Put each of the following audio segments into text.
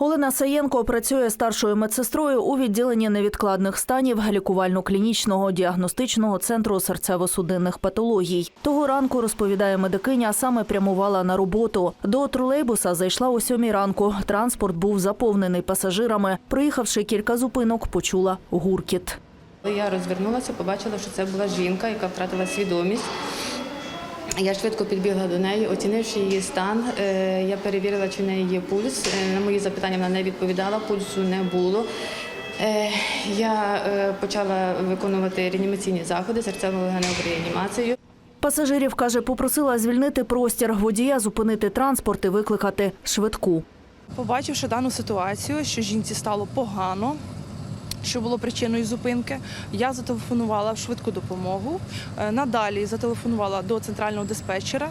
Олена Саєнко працює старшою медсестрою у відділенні невідкладних станів лікувально-клінічного діагностичного центру серцево-судинних патологій. Того ранку розповідає медикиня, саме прямувала на роботу. До тролейбуса зайшла о сьомій ранку. Транспорт був заповнений пасажирами. Проїхавши кілька зупинок, почула гуркіт. Я розвернулася, побачила, що це була жінка, яка втратила свідомість. Я швидко підбігла до неї, оцінивши її стан, е, я перевірила, чи в неї є пульс. Е, На мої запитання вона не відповідала, пульсу не було. Е, Я почала виконувати реанімаційні заходи, серцево-легеневу реанімацію. Пасажирів каже, попросила звільнити простір водія, зупинити транспорт і викликати швидку. Побачивши дану ситуацію, що жінці стало погано, що було причиною зупинки, я зателефонувала в швидку допомогу. Е, Надалі зателефонувала до центрального диспетчера.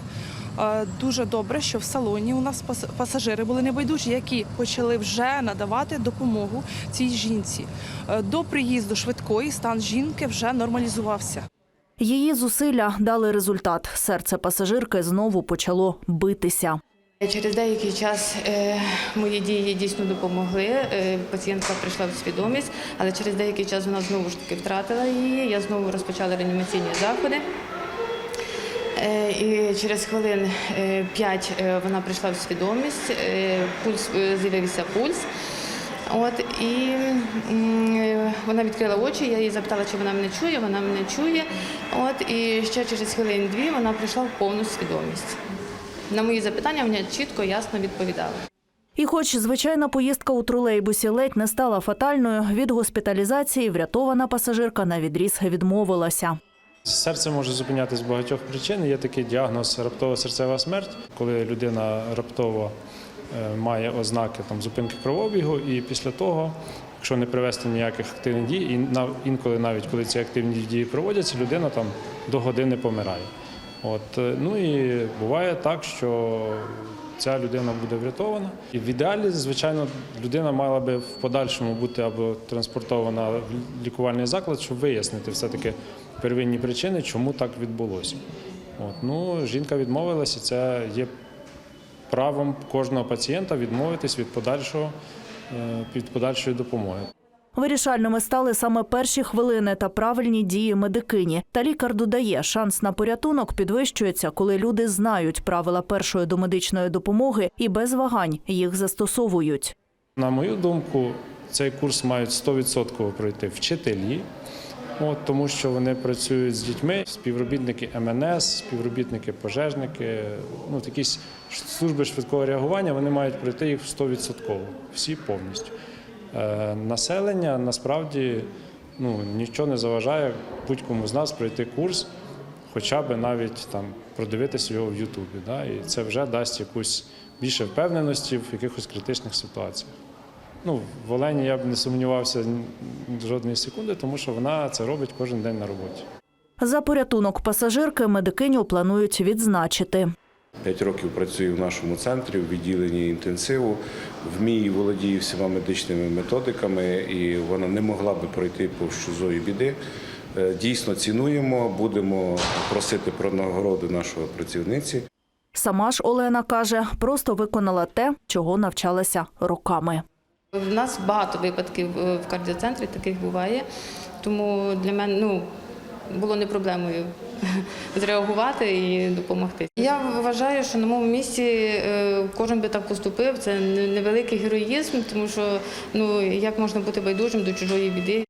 Е, Дуже добре, що в салоні у нас пас- пасажири були небайдужі, які почали вже надавати допомогу цій жінці. Е, До приїзду швидкої стан жінки вже нормалізувався. Її зусилля дали результат. Серце пасажирки знову почало битися. Через деякий час е, мої дії дійсно допомогли. Е, пацієнтка прийшла в свідомість, але через деякий час вона знову ж таки втратила її. Я знову розпочала реанімаційні заходи. Е, І через хвилин 5 вона прийшла в свідомість, пульс з'явився пульс. От і вона відкрила очі. Я її запитала, чи вона мене чує. Вона мене чує. От і ще через хвилин дві вона прийшла в повну свідомість. На мої запитання вона чітко, ясно відповідала. І хоч звичайна поїздка у тролейбусі ледь не стала фатальною, від госпіталізації врятована пасажирка на відріз відмовилася. Серце може зупинятися з багатьох причин. Є такий діагноз раптова серцева смерть, коли людина раптово е, має ознаки там, зупинки кровообігу, і після того, якщо не привести ніяких активних дій, і інколи навіть коли ці активні дії проводяться, людина там до години помирає. От, е, ну і буває так, що ця людина буде врятована. І в ідеалі, звичайно, людина мала би в подальшому бути або транспортована в лікувальний заклад, щоб вияснити все-таки первинні причини, чому так відбулося. От, ну, жінка відмовилася, це є правом кожного пацієнта відмовитись від подальшого е, від подальшої допомоги. Вирішальними стали саме перші хвилини та правильні дії медикині. Та лікар додає, шанс на порятунок підвищується, коли люди знають правила першої домедичної допомоги і без вагань їх застосовують. На мою думку, цей курс мають 100% пройти вчителі, от, тому що вони працюють з дітьми, співробітники МНС, співробітники пожежники, ну, якісь служби швидкого реагування, вони мають пройти їх 100%, всі повністю. Е, населення насправді ну, нічого не заважає будь-кому з нас пройти курс, хоча б навіть там продивитися його в Ютубі. Да? І це вже дасть якусь більше впевненості в якихось критичних ситуаціях. Ну, в Олені я б не сумнівався жодної секунди, тому що вона це робить кожен день на роботі. За порятунок пасажирки медикиню планують відзначити. П'ять років працюю в нашому центрі в відділенні інтенсиву. Вмію і володію всіма медичними методиками, і вона не могла би пройти повз чужої біди. Е, Дійсно цінуємо, будемо просити про нагороду нашої працівниці. Сама ж Олена каже, просто виконала те, чого навчалася роками. У нас багато випадків е, в кардіоцентрі таких буває, тому для мене ну, було не проблемою зреагувати і допомогти. Я вважаю, що на моєму місці е, кожен би так поступив. Це не- невеликий героїзм, тому що ну як можна бути байдужим до чужої біди.